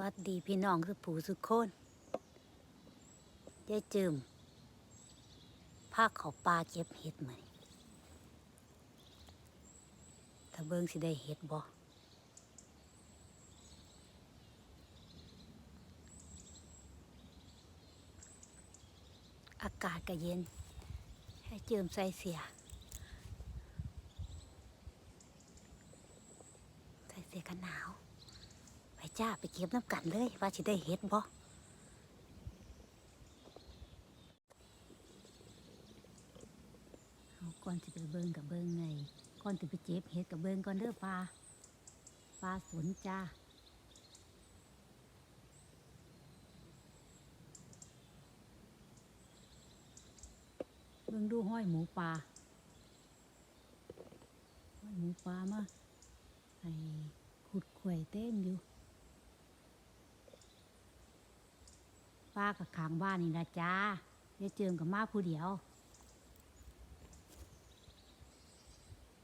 วัสดีพี่น้องสุผูสุขคนยายจืมพาเขาปลาเก็บเห็ดไหมถ้าเบิ่งสิได้เห็ดบ่อากาศก็เย็น ให้เจิมใส่เสีย ใส่เสียกันหนาว ไป จ้าไปเก็บน้ำกันเลย ว่าสิได้เห็ดบ่เอาก่อนสิไปเบิ่งกับเบิ่งไงก่อนสิไปเจ็บเห็ดกับเบิ่งก่อนเด้อปลาปลาสนจ้าเบิ่งดูห้อยหมูปลาห้อยหมูปลามาให้ขุดข่วยเต้มอยู่ ป้ากับขางบ้านนี่นะจ้าเดี๋ยวเจิมกับมาผู้เดียว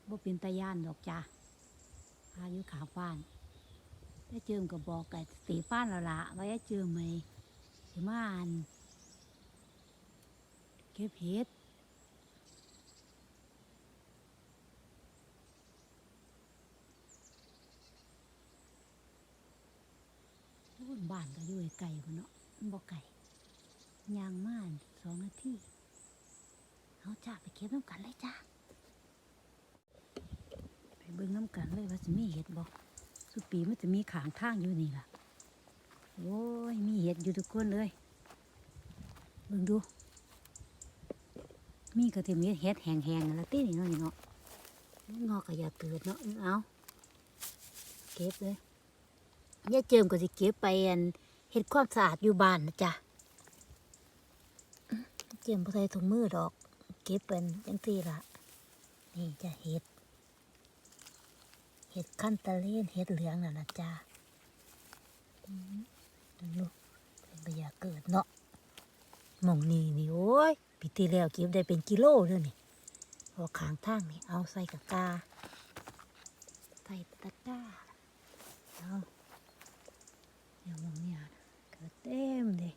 บ่เป็นตาย่านดอกจ้าอายุขางบ้านเดี๋ยวเจิมกับบอกกับตีป้านละละว่าจะเจิมไหมสิมาอ่านเก็บเห็ดรุ่นบ้านก็อยู่ไกลๆพุ่นเนาะ บ่ไก่ยางม่านสองนาทีเอาจ้าไปเก็บน้ำกันเลยจ้าไปเบิ่งน้ำกันเลยว่าจะมีเห็ดบ่สุปีมันจะมีขางทางอยู่นี่ล่ะ โอ้ย มีเห็ดอยู่ทุกคนเลยเบิ่งดู มีกระเทียมเห็ดแห้งๆนั่นละตีนี่เนาะนี่เนาะงอกก็อย่าเตือนเนาะเอาเก็บเลยย่าเจิมก็สิเก็บไปอัน เฮ็ดความสะอาดอยู่บ้านนะจ๊ะเจียมบ่ใส่ถุงมือดอก เก็บเป็นจังซี่ละนี่จะเฮ็ดเฮ็ดขั้นตะเล่นเฮ็ดเหลืองน่ะนะจ๊ะดูลูกเป็นบรรยากาศเนาะมองนี่นี่โอ้ยปีที่แล้วเก็บได้เป็นกิโลเลยนี่พอขางทางนี่เอาใส่กะกาใส่ตะกร้าเอาอย่ามองเนี่ย กิดเต็มเลย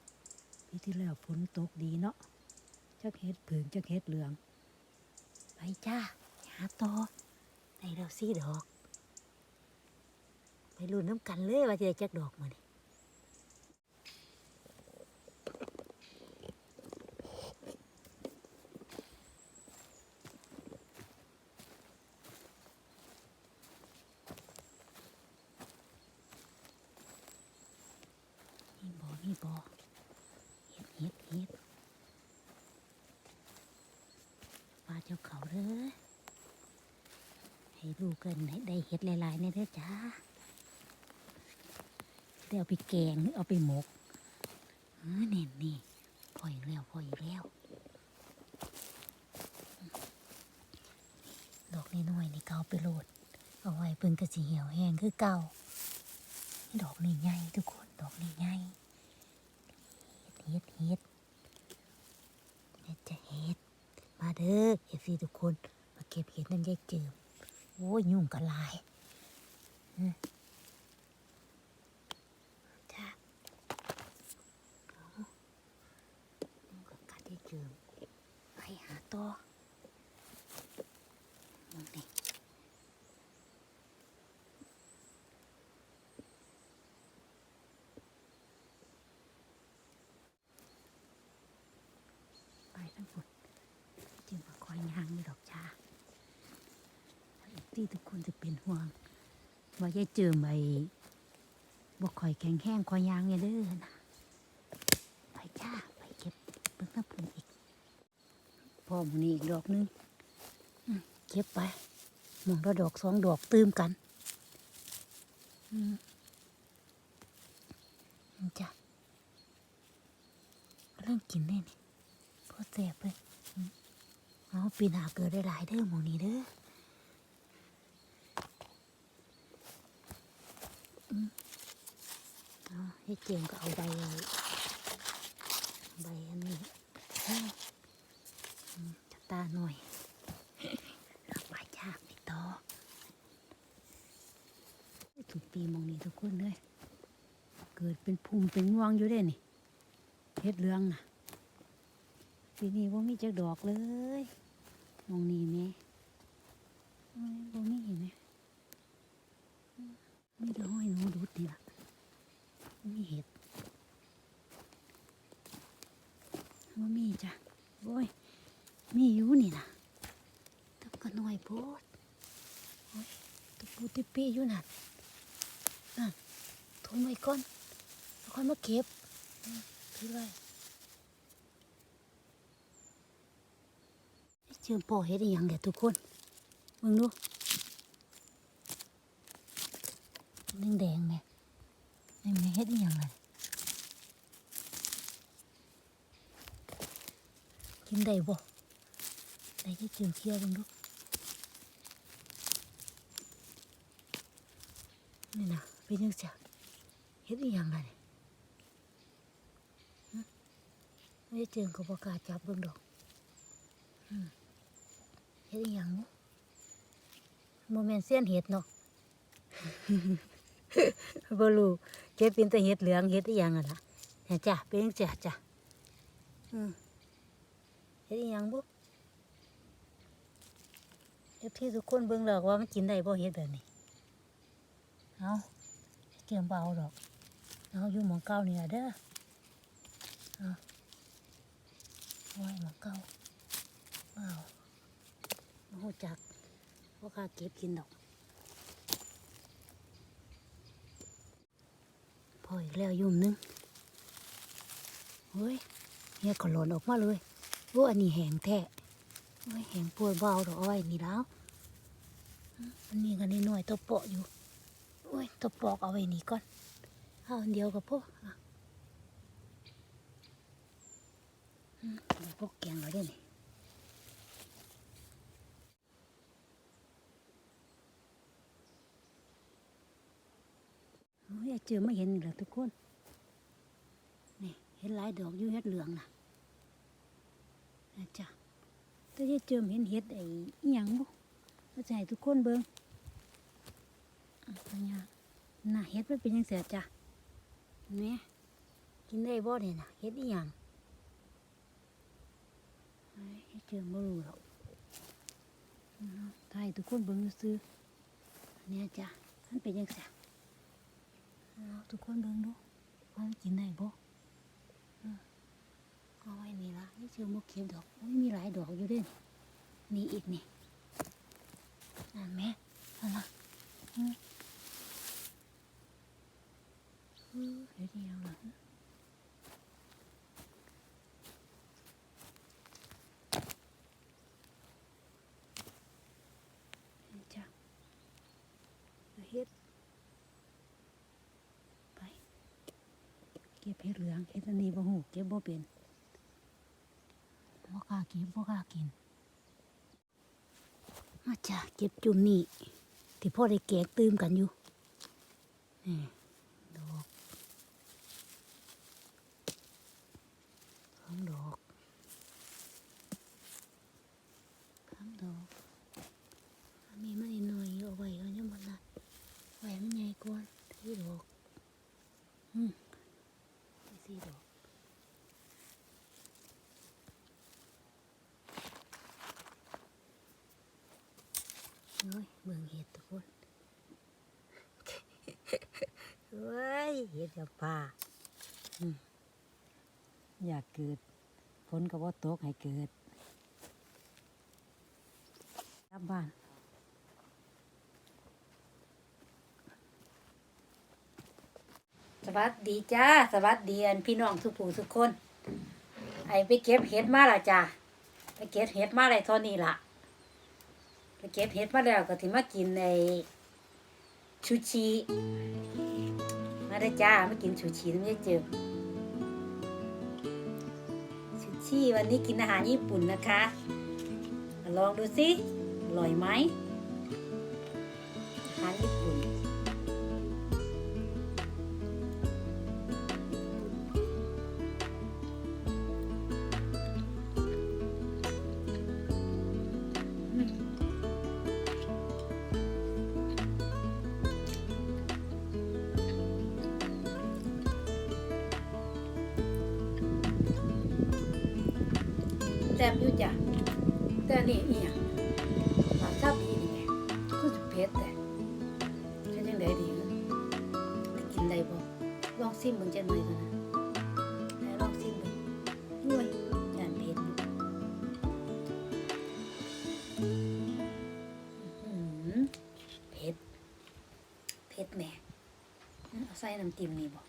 ปีที่แล้วฝนตกดีเนาะจักเฮ็ดผึ่งจักเฮ็ดเหลือง ไปจ้าหาต่อได้เราซี่ดอก ไปรุ่นน้ำกันเลยว่าจะได้จักดอกมาเนี่มีบ่มีบ่เฮ็ดเฮ็ดเฮ็ดปลา เจ้าเขาเด้อให้ลูกกันให้ได้เฮ็ดหลายๆเนี่ยเด้อจ้าเดี๋ยวเอาไปแกงหรือเอาไปหมกเออนี่นี่พออีกแล้วพออีกแล้วดอกน้อยๆนี่เกาไปโหลด เอาไว้เพิ่นก็สิเหี่ยวแห้งคือเก่าดอกนี่ใหญ่ทุกคนดอกนี่ใหญ่เฮ็ดเฮ็ดเฮ็ดจะเฮ็ดมา เด้อเอฟซีทุกคน มาเก็บเห็ดน้ำยายเจิมโอ้ยยุ่งกันลายจ้าเอายุ่งกับกัดยายเจิมไปหาตัวมองนี่ไปทั้งหมดจึงมาคอยยางนี่ดอกจ้า ที่ทุกคนจะเป็นห่วง ว่ายายเจิมไอ้บ่คอยแข็งแห้งคอยยางเนี่ยเด้อนะไปจ้าไปเก็บเบิ่งน้ำผงอีกพ่อหมันนี้อีกดอกหนึงเก็บไปมองละดอกสองดอกตื้มกันอืมจ้ะเริ่มกินได้นี่พอแสบเลยอืมเอาปีหนาเกิดได้หลายเด้อหมองนี้เด้อมเอา ให้เจียมก็เอาใบใบอันนี้จะตาหน่อยเอาไปจ้าไปต่อทุกปีมองนี้ทุกคนเลยเกิดเป็นภูมิเป็นงวงอยู่ได้นี่เฮ็ดเหลืองนะปีนี้ว่ามีจักดอกเลยมองนี่แม่บ่มีเห็นไหมมีแต่ห้อยหนูดุดนี่ล่ะ มีเห็ดว่ามีจ้ะโอ้ย มีอยู่นี่นะตัก็น้อยโพดโอ้ยตะปูติปีอยู่นั่นนั่นทุ่มไว้ก่อนแล้วค่อยมาเก็บอืมถือไว้เชื่อมพ่อเฮ็ดอหยังเดี๋ยทุกคนมึงดูนึ่งแดงไหมไอ้แม่เฮ็ดงไงกินได้บ่ได้ที่เจีย วเคี้ยวมึงดูนี่นะเป็นยังไงเฮ็ดอหยังไงไม่ได้เจอกับปกล้าจั บ่รู้เก็บเป็นแต่เห็ดเหลืองเห็ดอีหยังอะล่ะเนี่ยจ้ะเป็นจังจ้ะจ้ะอืมเห็ดอีหยังบุเอฟที่ทุกคนเบิ่งแล้วว่ามันกินได้บ่เห็ดแบบนี้เอาเกี่ยมเบเอาดอกเอาอยู่หมองเก้านี่ล่ะเด้อเอาไว้หมองเก้าเอาบ่ฮู้จักบ่กล้าเก็บกินดอก ออีกแล้วยุ่มนึงเฮ้ยเฮียก็หล่นออกมาเลยว่าอันนี้แหงแท้โอ้ยแหงปวดเบาดอกอ้อยนี่แล้วอันนี้กันนิดหน่อยตัวเปาะอยู่โอ้ยตัวปอกเอาไว้นี่ก่อนเอาอันเดียวกับพวกอ่อเดี๋ยวพวกแกงเอาได้นี่โอ้ย เจอไม่เห็นอีกแล้วทุกคน นี่เห็นหลายดอกอยู่เห็ดเหลืองนะนะจ๊ะแต่จะเจอเห็นเห็ดไอ้หยังบุก็จะให้ทุกคนเบิ่งอะปัญญาน่ะเห็ดมันเป็นยังเสียจ้ะเนี่ยกินได้บ่เนี่ยนะเห็ดอีหยังเอ้ยเจอบ่รู้หรอกถ้าให้ทุกคนเบิ่งซื้อเนี่ยจ้ะมันเป็นยังเสีย ทุกคนเบิ่งดูว่ามันกินได้บ่เอาไว้นี่ละนี่เชื่อมกเข็มดอกอุ้ยมีหลายดอกอยู่ด้วยนี่อีกนี่นั่นแม่นั่นละอืมอือเดอีหยังล่ะนี่จ้ะเฮ็ดไป เก็บเห็ดเหลืองเห็ดอันนี้บ่หูเก็บบ่เป็นบ่กล้าเก็บบ่กล้ากิน มาจ้ะเก็บจุ่มนี่ที่พ่อได้แกกตื่มกันอยู่ นี่ดอกสองดอกสามดอกอันนี้มันน้อยเอาไว้เอาเนี่ยมันละไว้มันใหญ่กว่าที่ดอกอืม ไปสี่ดอกโอ้ยเบิ่งเห็ดทุกคน เฮ้ยเห็ดกับป่าอยากเกิดฝนก็ว่าตกให้เกิดกลับบ้านสวัสดีจ้าสวัสดีอันพี่น้องทุกผู้ทุกคน ไอไปเก็บเห็ดมาละจ้าไปเก็บเห็ดมาอะไรเท่านี้ล่ะไปเก็บเห็ดมาแล้วก็ถึมากินในชูชี ได้จ้ามากินชูชีไม่ได้เจอชูชีวันนี้กินอาหารญี่ปุ่นนะคะ ลองดูสิอร่อยไหมอาหารญี่ปุ่น ซ่บอยู่จ้ะแต่นี่อีหยังปลาซาบีนี่ไงคือสิเผ็ดแต่ใช่จังได้ดีนะกินได้บ่ลองซิมเบิ่งจังหน่อยก่อนนะไหนลองซิมเบิ่งอุ้ยจานเผ็ดเผ็ดเผ็ดแม่เอาใส่น้ำจิ้มนี่บ่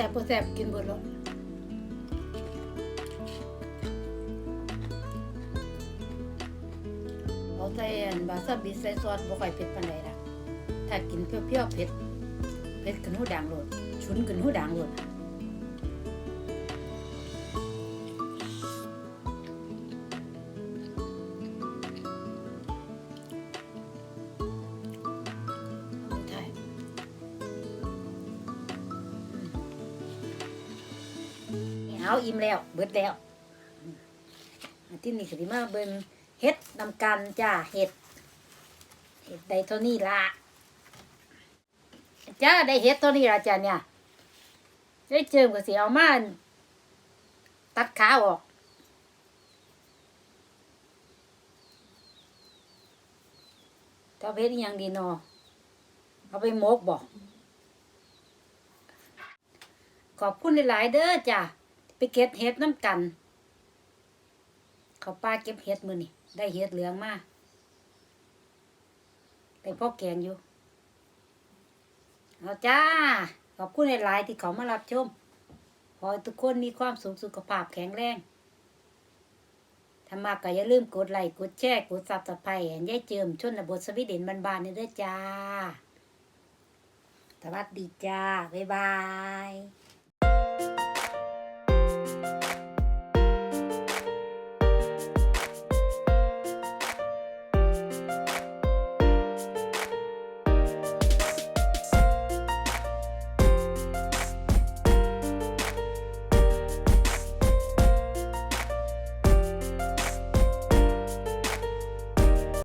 แต่พอแสบกินเบดแล้วเอาใส่อันบาซาบิใส่ซอสบ่ค่อยเผ็ดปานใดล่ะถ้ากินเปรี้ยวๆเผ็ดเผ็ดขึ้นหูด่างโลดชุนขึ้นหูด่างโลด เอาอิ่มแล้ว เบิดแล้วที่นี่ก็สิมาเบิ่งเฮ็ดนำกันจ้าเฮ็ดเฮ็ดได้เท่านี้ละจ้าได้เฮ็ดเท่านี้ละจ้าเนี่ยได้เจิมก็สิเอามาตัดขาออกถ้าเพชรยังดีเนอเอาไปหมกบ่ขอบคุณหลาย ๆ เด้อจ้า ไปเก็บเฮ็ดน้ำกัน เขาป้าเก็บเห็ดมือนี่ได้เห็ดเหลืองมาได้พ่อแกงอยู่เอาจ้า ขอบคุณหลายๆที่เขามารับชม ขอให้ทุกคนมีความสุขสุขภาพแข็งแรงถ้ามากก็อย่าลืมกดไลค์กดแชร์กดซับสไครต์ยายเจิมชนบทสวีเดนบานๆนี่เด้อจ้า สวัสดีจ้า บ๊ายบาย